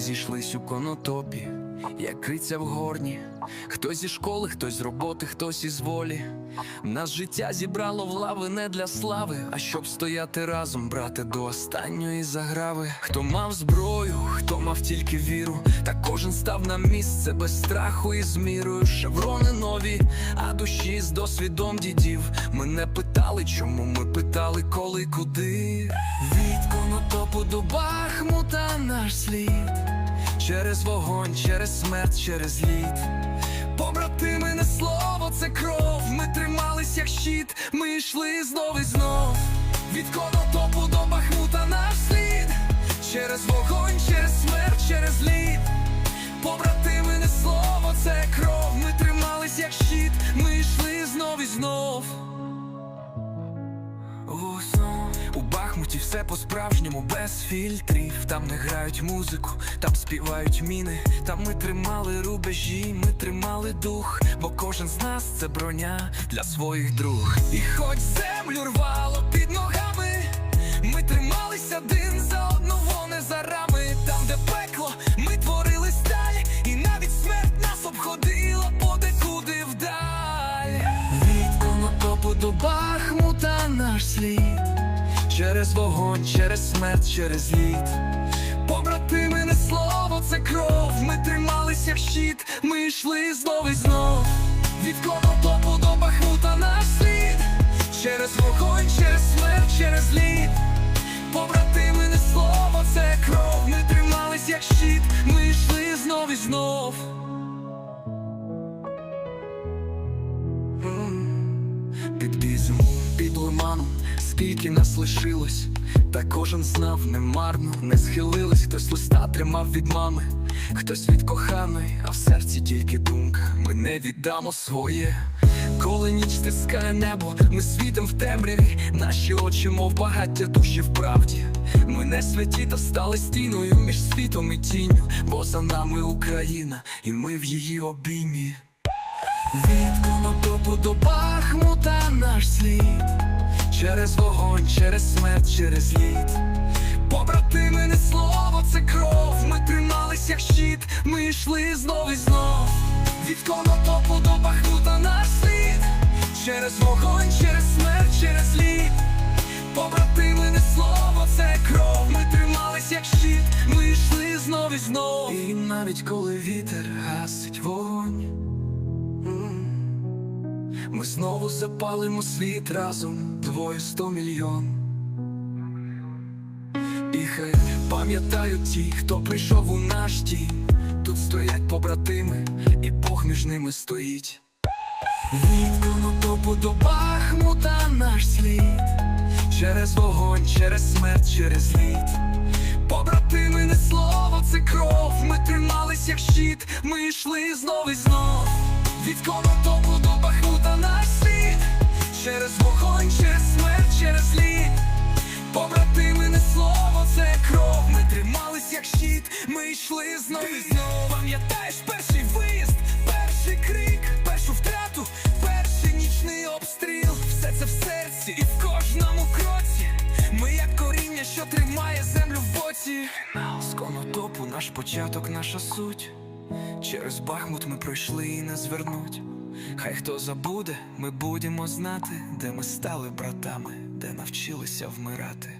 зійшлись у конотопі, як криця в горні. Хтось зі школи, хтось з роботи, хтось із волі. Нас життя зібрало в лави не для слави, а щоб стояти разом, брати до останньої заграви. Хто мав зброю, хто мав тільки віру, та кожен став на місце без страху і з мірою. Шеврони нові, а душі з досвідом дідів. Ми не питали, чому ми питали, коли, куди. Від конотопу до Бахмута наш слід. Через вогонь, через смерть, через лід. Побратими, не слово, це кров. Ми тримались як щит, ми йшли знов і знов. Від конотопу до Бахмута наш слід. Через вогонь, все по-справжньому без фільтрів. Там не грають музику, там співають міни. Там ми тримали рубежі, ми тримали дух, бо кожен з нас це броня для своїх друг. І хоч землю рвало під ногами, ми тримались один за одного, не за рами. Там, де пекло, ми творили сталь, і навіть смерть нас обходила подекуди вдаль. Від конотопу до Бахмута наш слід. Через вогонь, через смерть, через лід. Побратими, не слово, це кров. Ми тримались як щит, ми йшли знов і знов. Від конотопу до Бахмута наш слід. Через вогонь, через смерть, через лід. Побратими, не слово, це кров. Ми тримались як щит, ми йшли знов і знов. Під бізом, під лиманом, скільки нас лишилось, та кожен знав немарно, не схилились, хтось листа тримав від мами, хтось від коханої, а в серці тільки думка, ми не віддамо своє. Коли ніч стискає небо, ми світом в темряві, наші очі, мов багаття душі в правді. Ми не святі, та стали стіною між світом і тінню, бо за нами Україна, і ми в її обіймі. Від конотопу до Бахмута наш слід Через вогонь, через смерть, через лід. Побратими, не слово, це кров. Ми тримались як щит, ми йшли знов і знов. Від конотопу до Бахмута наш слід. Через вогонь, через смерть, через лід. Побратими, не слово, це кров. Ми тримались як щит, ми йшли знов і знов. І навіть коли вітер гасить вогонь ми знову запалимо світ разом двоє сто мільйон. І хай пам'ятають ті, хто прийшов у наш дім. Тут стоять побратими, і Бог між ними стоїть. Від конотопу до Бахмута наш слід. Через вогонь, через смерть, через лід. Побратими, не слово, це кров. Ми тримались як щит, ми йшли знов і знов. Від конотопу Через вогонь, через смерть, через лід Побратими, не слово, це кров. Ми тримались як щит, ми йшли знов і знов Пам'ятаєш перший виїзд, перший крик, першу втрату, перший нічний обстріл. Все це в серці і в кожному кроці. Ми як коріння, що тримає землю в боці. З конотопу, наш початок, наша суть. Через Бахмут ми пройшли і не звернуть. Хай хто забуде, ми будемо знати, де ми стали братами, де навчилися вмирати.